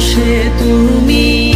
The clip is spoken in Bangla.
বসে তুমি